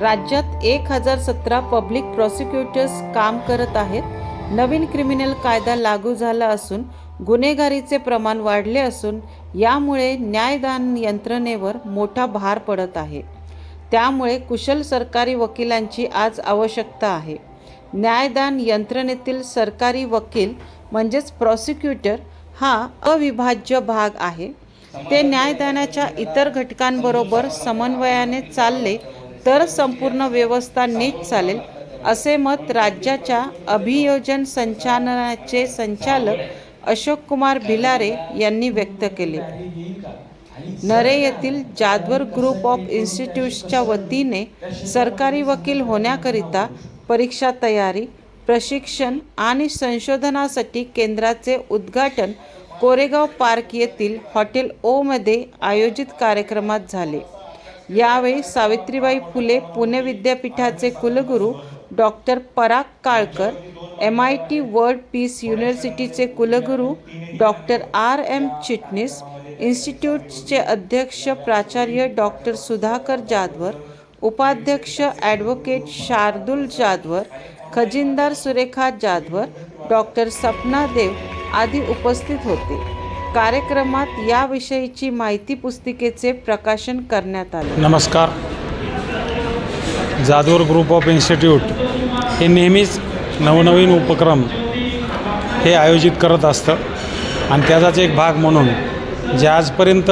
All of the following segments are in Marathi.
राज्यात एक हजार सतरा पब्लिक प्रॉसिक्युटर्स काम करत आहेत. नवीन क्रिमिनल कायदा लागू झाला असून गुन्हेगारीचे प्रमाण वाढले असून यामुळे न्यायदान यंत्रणेवर मोठा भार पडत आहे. त्यामुळे कुशल सरकारी वकिलांची आज आवश्यकता आहे. न्यायदान यंत्रणेतील सरकारी वकील म्हणजेच प्रॉसिक्युटर हा अविभाज्य भाग आहे. ते न्यायदानाच्या इतर घटकांबरोबर समन्वयाने चालले तर संपूर्ण व्यवस्था नीट चालेल असे मत राज्याच्या अभियोजन संचालनाचे संचालक अशोक कुमार भिलारे यांनी व्यक्त केले. नरे येथील जादवर ग्रुप ऑफ इन्स्टिट्यूट्सच्या वतीने सरकारी वकील होण्याकरिता परीक्षा तयारी प्रशिक्षण आणि संशोधनासाठी केंद्राचे उद्घाटन कोरेगाव पार्क येथील हॉटेल ओमध्ये आयोजित कार्यक्रमात झाले. यावेळी सावित्रीबाई फुले पुणे विद्यापीठाचे कुलगुरू doctor Parag Kalkar M I T world peace युनिव्हर्सिटीचे कुलगुरू डॉक्टर आर एम चिटणीस इन्स्टिट्यूटचे अध्यक्ष प्राचार्य डॉक्टर सुधाकर जाधवर उपाध्यक्ष ॲडव्होकेट शार्दुल जाधवर खजिनदार सुरेखा जाधवर डॉक्टर सपना देव आदी उपस्थित होते. कार्यक्रमात याविषयीची माहिती पुस्तिकेचे प्रकाशन करण्यात आले. नमस्कार. जादूर ग्रुप ऑफ इन्स्टिट्यूट हे नेहमीच नवनवीन उपक्रम हे आयोजित करत असतं आणि त्याचाच एक भाग म्हणून जे आजपर्यंत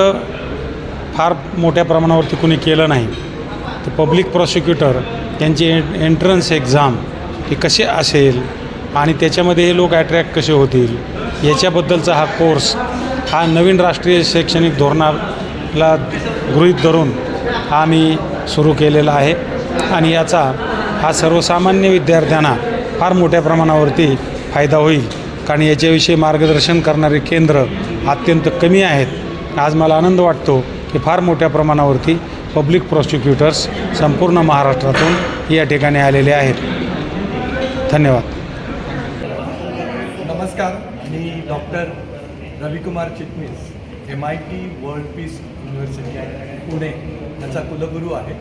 फार मोठ्या प्रमाणावरती कुणी केलं नाही तर पब्लिक प्रॉसिक्युटर त्यांची एं एंट्रन्स एक्झाम ही कशी असेल आणि त्याच्यामध्ये हे लोक अट्रॅक्ट कसे होतील याच्याबद्दलचा हा कोर्स हा नवीन राष्ट्रीय शैक्षणिक धोरणाला गृहीत धरून हा मी सुरू केलेला आहे. आणि याचा हा सर्वसामान्य विद्यार्थ्यांना फार मोठ्या प्रमाणावरती फायदा होईल. कारण याच्याविषयी मार्गदर्शन करणारे केंद्र अत्यंत कमी आहेत. आज मला आनंद वाटतो की फार मोठ्या प्रमाणावरती पब्लिक प्रॉसिक्युटर्स संपूर्ण महाराष्ट्रातून या ठिकाणी आलेले आहेत. धन्यवाद. नमस्कार. मी doctor Ravikumar Chitnis M I T world peace university Pune. याचा कुलगुरू आहे.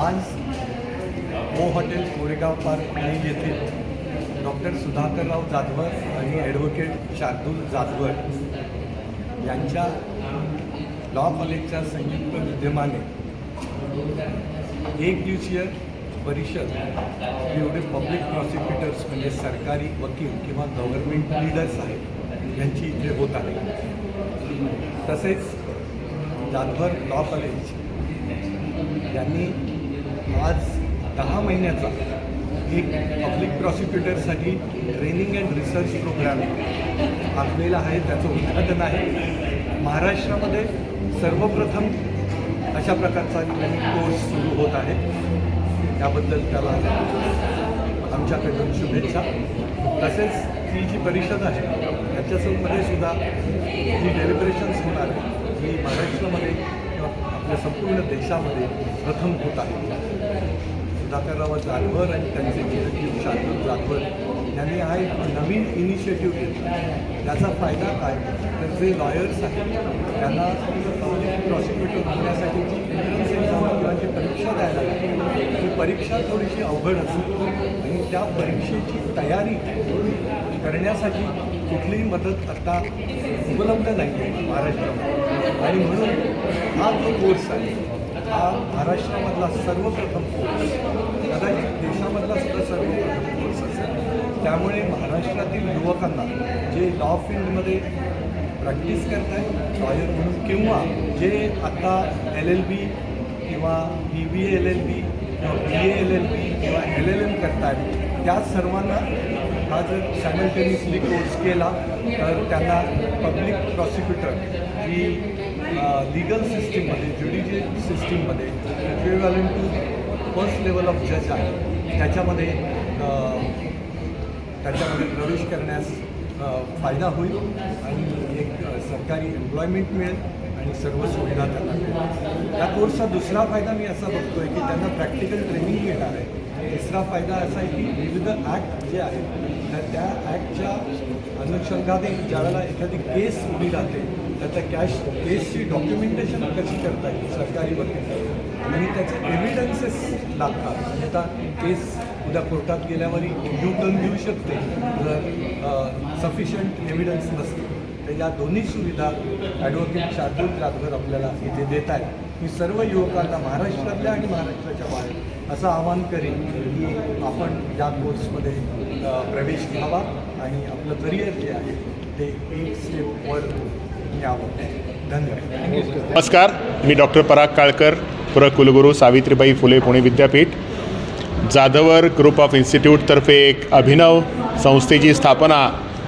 आज O hotel Koregaon park Pune येथील डॉक्टर सुधाकरराव जाधवर आणि ॲडव्होकेट शार्दूल जाधवर यांच्या लॉ कॉलेजच्या संयुक्त विद्यमाने एक दिवसीय परिषद एवढे पब्लिक प्रॉसिक्युटर्स म्हणजे सरकारी वकील किंवा गव्हर्नमेंट लीडर्स आहेत. यांची इथे होत आहे. तसेच जाधवर लॉ कॉलेज यांनी आज दहा महिन्याचा एक पब्लिक प्रॉसिक्युटरसाठी ट्रेनिंग अँड रिसर्च प्रोग्राम आखलेला आहे. त्याचं उद्घाटन आहे. महाराष्ट्रामध्ये सर्वप्रथम अशा प्रकारचा ट्रेनिंग कोर्स सुरू होत आहे. त्याबद्दल त्याला आमच्याकडून शुभेच्छा. तसेच ती जी परिषद आहे. त्याच्यामध्ये सुद्धा जी डेलिब्रेशन्स होणार आहे ही महाराष्ट्रामध्ये किंवा आपल्या संपूर्ण देशामध्ये प्रथम होत आहे सुधाकरराव जाधवर आणि त्यांचे चिरंजीव शांत जाधवर त्यांनी हा एक नवीन इनिशिएटिव्ह घेतला. त्याचा फायदा काय? तर जे लॉयर्स आहेत त्यांना प्रॉसिक्युटर होण्यासाठीची एंट्रन्स एक्झाम किंवा जी परीक्षा द्यायला लागते ती परीक्षा थोडीशी अवघड असते. आणि त्या परीक्षेची तयारी करण्यासाठी कुठलीही मदत आता उपलब्ध नाही आहे महाराष्ट्रामध्ये. आणि म्हणून हा जो कोर्स आहे हा महाराष्ट्रामधला सर्वप्रथम कोर्स कदाचित देशामधला सुद्धा सर्व त्यामुळे महाराष्ट्रातील युवकांना जे लॉ फील्डमध्ये प्रॅक्टिस करत आहेत लॉयर म्हणून किंवा जे आता एल एल बी किंवा बी बी एल एल बी किंवा बी ए एल एल बी किंवा एल एल एम करतात त्या सर्वांना हा जर सायमल्टेनियसली कोर्स केला तर त्यांना पब्लिक प्रॉसिक्युटर ही लिगल सिस्टीममध्ये ज्युडिशियल सिस्टीममध्ये equivalent to first level of जज आहे. त्याच्यामध्ये त्याच्यामध्ये प्रवेश करण्यास फायदा होईल आणि एक सरकारी एम्प्लॉयमेंट मिळेल आणि सर्व सुविधा त्यांना मिळेल. या कोर्सचा दुसरा फायदा मी असा बघतो आहे की त्यांना प्रॅक्टिकल ट्रेनिंग मिळणार आहे. तिसरा फायदा असा आहे की विविध ॲक्ट जे आहेत तर त्या ॲक्टच्या अनुषंगाने ज्यावेळेला एखादी केस उभी राहते तर त्या कॅश केसची डॉक्युमेंटेशन कशी करता येईल सरकारी वकील आणि त्याचे एव्हिडन्सेस लागतात. अन्यथा केस उद्या कोर्टात गेल्यावरही यू टर्न घेऊ शकते. जर सफिशियंट एव्हिडन्स नसते. तर या दोन्ही सुविधा ॲडव्होकेट शार्दूल जाधवर आपल्याला इथे देत आहेत मी सर्व युवकांना महाराष्ट्रातल्या आणि महाराष्ट्राच्या बाहेर असं आवाहन करेन की आपण या कोर्समध्ये प्रवेश घ्यावा आणि आपलं करिअर जे आहे ते एक स्टेपवर न्यावं धन्यवाद. नमस्कार. मी डॉक्टर पराग काळकर. कुलगुरू सावित्रीबाई फुले पुणे विद्यापीठ. जाधवर ग्रुप ऑफ इन्स्टिट्यूटतर्फे एक अभिनव संस्थेची स्थापना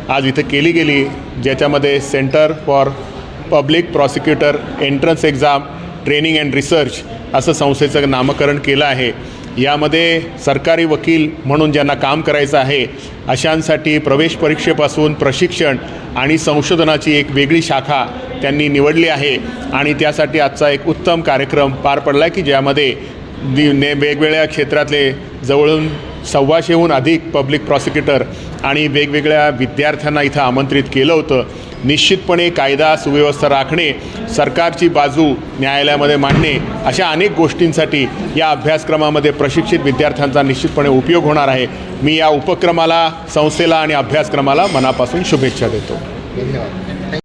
आज इथं केली गेली ज्याच्यामध्ये centre for public prosecutor entrance exam training and research असं संस्थेचं नामकरण केलं आहे. यामध्ये सरकारी वकील म्हणून ज्यांना काम करायचं आहे अशांसाठी प्रवेश परीक्षेपासून प्रशिक्षण आणि संशोधनाची एक वेगळी शाखा त्यांनी निवडली आहे. आणि त्यासाठी आजचा एक उत्तम कार्यक्रम पार पडला की ज्यामध्ये ने वेगवेगळ्या क्षेत्रातले जवळून सव्वाशेहून अधिक पब्लिक प्रॉसिक्युटर आणि वेगवेगळ्या विद्यार्थ्यांना इथं आमंत्रित केलं होतं. निश्चितपणे कायदा सुव्यवस्था राखणे सरकारची बाजू न्यायालयामध्ये मांडणे अशा अनेक गोष्टींसाठी या अभ्यासक्रमामध्ये प्रशिक्षित विद्यार्थ्यांचा निश्चितपणे उपयोग होणार आहे. मी या उपक्रमाला संस्थेला आणि अभ्यासक्रमाला मनापासून शुभेच्छा देतो. धन्यवाद.